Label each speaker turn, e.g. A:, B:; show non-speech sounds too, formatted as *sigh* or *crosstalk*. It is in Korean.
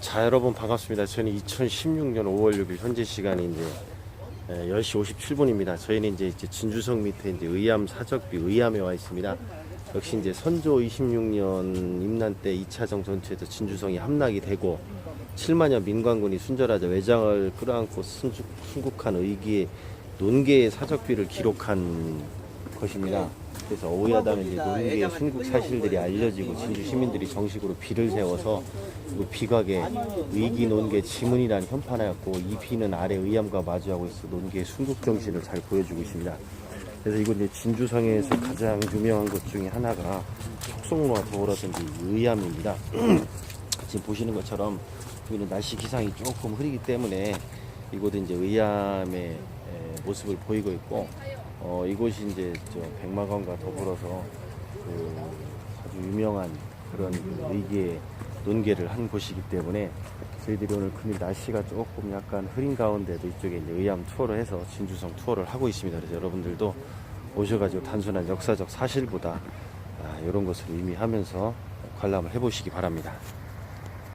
A: 자 여러분 반갑습니다. 저는 2016년 5월 6일 현재 시간이 이제 에, 10시 57분입니다. 저희는 이제, 이제 진주성 밑에 이제 의암 사적비 의암에 와 있습니다. 역시 이제 선조 26년 임난 때 2차정 전투에서 진주성이 함락이 되고 7만여 민관군이 순절하자 외장을 끌어안고 순국한 의기의 논계의 사적비를 기록한 것입니다. 그래서 오야다는 이제 논계의 순국 사실들이 알려지고 진주 시민들이 정식으로 비를 세워서 그 비각에 의기 논계 지문이라는 현판하였고 이 비는 아래 의암과 마주하고 있어 논계의 순국 정신을 잘 보여주고 있습니다. 그래서 이건 이제 진주성에서 가장 유명한 것 중에 하나가 촉송로와 더불어서 이제 의암입니다. *clears throat* 지금 보시는 것처럼 여기는 날씨 기상이 조금 흐리기 때문에 이곳은 이제 의암의 에, 모습을 보이고 있고 어, 이곳이 이제 저 백마관과 더불어서 그 아주 유명한 그런 그 의기의 논계를 한 곳이기 때문에 저희들이 오늘 금일 날씨가 조금 약간 흐린 가운데도 이쪽에 이제 의암 투어를 해서 진주성 투어를 하고 있습니다. 그래서 여러분들도 오셔가지고 단순한 역사적 사실보다 아, 이런 것을 의미하면서 관람을 해보시기 바랍니다.